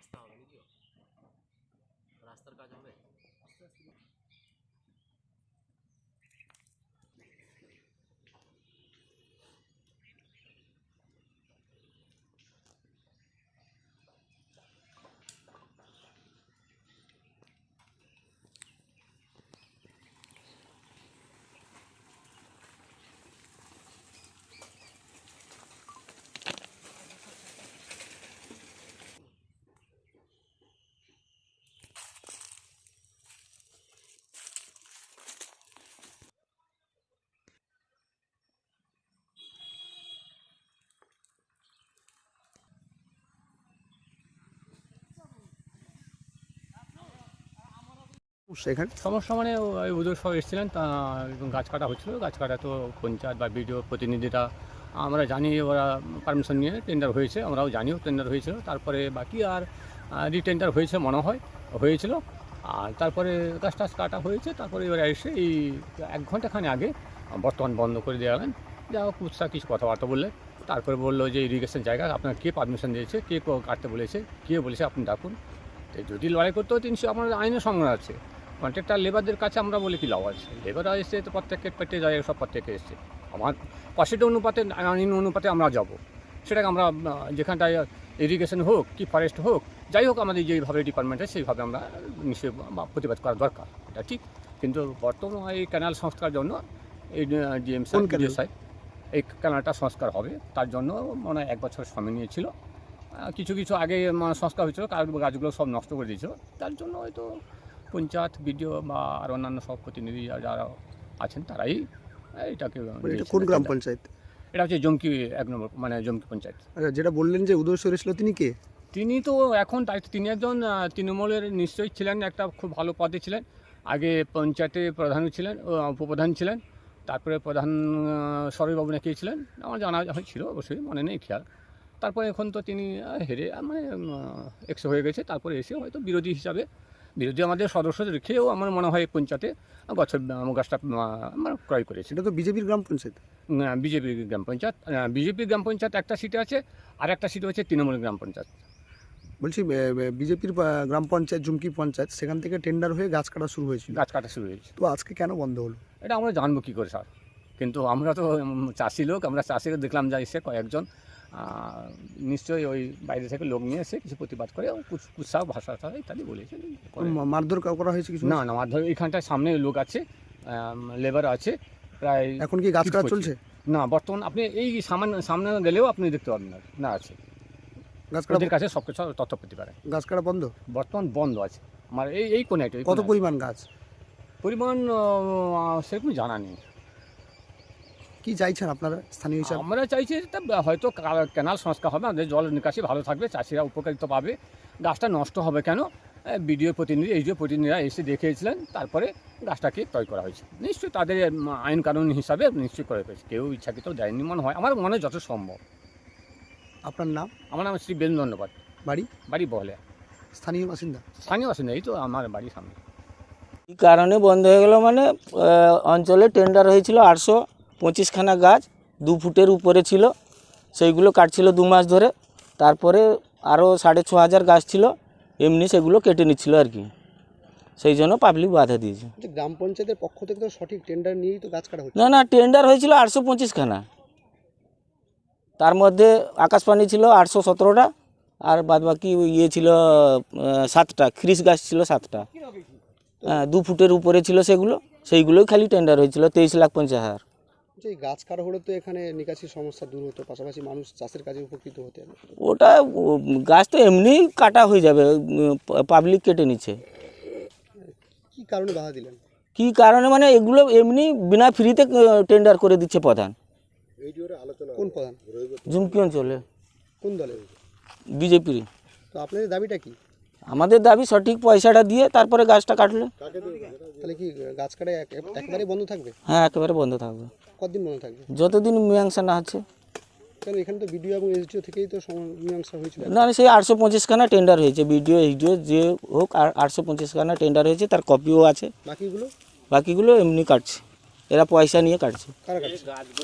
রাস্তা হবে নাকি রাস্তার কাজ হবে সেখানে? সমস্যা মানে ওই ওদের সব এসেছিলেন, তা গাছ কাটা হচ্ছিল গাছ কাটা তো পঞ্চায়েত বা বিডিও প্রতিনিধিরা, আমরা জানি ওরা পারমিশন নিয়ে টেন্ডার হয়েছে, আমরাও জানিও টেন্ডার হয়েছিল। তারপরে বাকি আর রিটেন্ডার হয়েছে মনে হয়, হয়েছিল। আর তারপরে গাছ টাছ কাটা হয়েছে, তারপরে ওরা এসে এই এক ঘন্টাখানে আগে বর্তমান বন্ধ করে দেওয়া গেলেন যা হোক কুৎসা কিছু কথাবার্তা বললে। তারপরে বলল যে ইরিগেশন জায়গা, আপনার কে পারমিশন দিয়েছে, কে কাটতে বলেছে, কে বলেছে, আপনি ডাকুন। যদি লড়াই করতে হয় তিনশো, আপনার আইনের সংগ্রহ আছে। কন্ট্রাক্টর লেবারদের কাছে আমরা বলে কি লাভ আছে লেবাররা এসে তো প্রত্যেকের পেটে যায় সব প্রত্যেকে এসছে। আমার পাশেটা অনুপাতে আইন অনুপাতে আমরা যাব। সেটাকে আমরা যেখানটায় ইরিগেশন হোক কি ফরেস্ট হোক যাই হোক আমাদের যেইভাবে ডিপার্টমেন্ট সেইভাবে আমরা নিশ্চয়ই প্রতিবাদ করা দরকার। এটা ঠিক। কিন্তু বর্তমান এই ক্যানাল সংস্কার জন্য এই ডিএম? সাহেব এই ক্যানালটা সংস্কার হবে। তার জন্য মনে এক বছর সময় নিয়েছিল। কিছু কিছু আগে মানে সংস্কার হয়েছিল কার গাছগুলো সব নষ্ট করে দিয়েছিল। তার জন্য হয়তো পঞ্চায়েত বিডিও বা আর অন্যান্য সব প্রতিনিধি যারা আছেন তারাই এটাকে মানে এটা কোন গ্রাম পঞ্চায়েত? এটা হচ্ছে জমকি এক নম্বর মানে জমকি পঞ্চায়েত। আচ্ছা যেটা বললেন যে উদয় সরেছিল তিনি কে? তিনি তো এখন দায়িত্ব তিনি একজন তৃণমূলের নিশ্চয়ই ছিলেন একটা খুব ভালো পদে ছিলেন। আগে পঞ্চায়েতে প্রধান ছিলেন উপপ্রধান ছিলেন তারপরে প্রধান সরয়বাবু নাকি ছিলেন আমার জানা হয়েছিল অবশ্যই মনে নেই খেয়াল। তারপরে এখন তো তিনি হেরে মানে একশো হয়ে গেছে তারপরে এসে হয়তো বিরোধী হিসাবে বিরোধী আমাদের সদস্য রেখেও আমার মনে হয় পঞ্চায়েতে গাছের আহ, গাছটা আমরা ক্রয় করেছি। এটা তো বিজেপির গ্রাম পঞ্চায়েত। বিজেপির গ্রাম পঞ্চায়েত বিজেপি গ্রাম পঞ্চায়েত একটা সিটে আছে আর একটা সিট হচ্ছে তৃণমূল গ্রাম পঞ্চায়েত। বলছি বিজেপির গ্রাম পঞ্চায়েত জুমকি পঞ্চায়েত সেখান থেকে টেন্ডার হয়ে গাছ কাটা শুরু হয়েছিল। গাছ কাটা শুরু হয়েছে। তো আজকে কেন বন্ধ হলো? এটা আমরা জানব কী করে স্যার। কিন্তু আমরা তো চাষি লোক আমরা চাষিকে দেখলাম যা এসে কয়েকজন নিশ্চয়ই ওই বাইরে থেকে লোক নিয়ে এসে কিছু প্রতিবাদ করে ও কুৎ- কুৎসা ভাষা ইত্যাদি বলেছে মারধর করা হয়েছে কিছু? না না মারধর এখানটায় সামনে লোক আছে লেবার আছে প্রায় এখন কি গাছ কি কাটা চলছে? না বর্তমান আপনি এই সামান্য সামনে গেলেও আপনি দেখতে পাবেন না না আছে। গাছ কাটা কাছে সব কিছু তথ্য পেতে পারে। গাছ কাটা বন্ধ? বর্তমান বন্ধ আছে। আমার এই এই কোন একটা কত পরিমাণ গাছ? পরিমাণ সেরকম জানা নেই। কি চাইছেন আপনারা স্থানীয় হিসাবে? আমরা চাইছি এটা হয়তো ক্যানাল সংস্কার হবে আমাদের জল নিকাশি ভালো থাকবে চাষিরা উপকারিত পাবে। গাছটা নষ্ট হবে কেন? বিডিও প্রতিনিধি এইডিও প্রতিনিধিরা এসে দেখিয়েছিলেন তারপরে গাছটাকে ক্রয় করা হয়েছে। নিশ্চয়ই তাদের আইন কানুন হিসাবে নিশ্চয়ই করে পেয়েছে কেউ ইচ্ছাকৃত দেয়নি মনে হয়। আমার মনে যত সম্ভব। আপনার নাম? আমার নাম শ্রী বেন ধন্যবাদ বাড়ি? বাড়ি বহলে। স্থানীয় বাসিন্দা? স্থানীয় বাসিন্দা এই তো আমার বাড়ির সামনে। কী কারণে বন্ধ হয়ে গেল মানে অঞ্চলে টেন্ডার হয়েছিল আটশো পঁচিশখানা গাছ দু ফুটের উপরে ছিল সেইগুলো কাটছিল দু মাস ধরে। তারপরে আরও সাড়ে ছ হাজার গাছ ছিল এমনি সেগুলো কেটে নিচ্ছিল আর কি। সেই জন্য পাবলিক বাধা দিয়েছে। গ্রাম পঞ্চায়েতের পক্ষ থেকে তো সঠিক টেন্ডার নিয়েই তো গাছ কাটা না না টেন্ডার হয়েছিল আটশো পঁচিশখানা। তার মধ্যে আকাশপানি ছিল আটশো সতেরোটা আর বাদ বাকি ইয়ে ছিল সাতটা খ্রিস গাছ ছিল সাতটা। হ্যাঁ দু ফুটের উপরে ছিল সেগুলো সেইগুলোই খালি টেন্ডার হয়েছিল তেইশ লাখ পঞ্চাশ হাজার। যে গাছ কাটা হলে তো এখানে নিকাশির সমস্যা দূর হতো পাশাপাশি মানুষ চাষের কাজে উপকৃত হতেন। ওটা গাছ তো এমনিই কাটা হয়ে যাবে পাবলিক কেটে নিচ্ছে। কি কারণে বাধা দিলেন? কি কারণে? মানে এগুলো এমনি বিনা ফ্রিতে টেন্ডার করে দিচ্ছে প্রধান। কোন প্রধান? ঝুমকি অঞ্চলে। কোন দলের? বিজেপির তো আপনাদের দাবিটা কি? আমাদের দাবি সঠিক পয়সাটা দিয়ে তারপরে গাছটা কাটলে। তাহলে কি গাছ কাটা একেবারে বন্ধ থাকবে? হ্যাঁ একেবারে বন্ধ থাকবে। কতদিন বন্ধ থাকবে? যতদিন মীমাংসা না হচ্ছে। কেন এখানে তো বিডিও এবং এসডিও থেকেই তো মীমাংসা হয়েছিল। না সেই আটশো পঁচিশখানা টেন্ডার হয়েছে বিডিও এইচডিও যে হোক আর আটশো পঁচিশখানা টেন্ডার হয়েছে তার কপিও আছে। বাকিগুলো? বাকিগুলো এমনি কাটছে। এরা পয়সা নিয়ে কাটছে।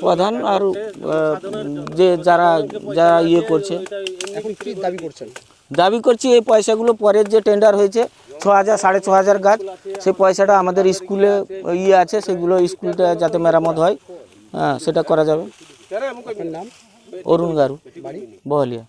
প্রধান আর যে যারা যারা ইয়ে করছে। এখন কি দাবি করছেন? দাবি করছি এই পয়সাগুলো পরের যে টেন্ডার হয়েছে ছ হাজার সাড়ে ছ হাজার গাছ সেই পয়সাটা আমাদের স্কুলে ইয়ে আছে সেগুলো স্কুলটা যাতে মেরামত হয়। হ্যাঁ সেটা করা যাবে। অরুণ গারু বহলিয়া।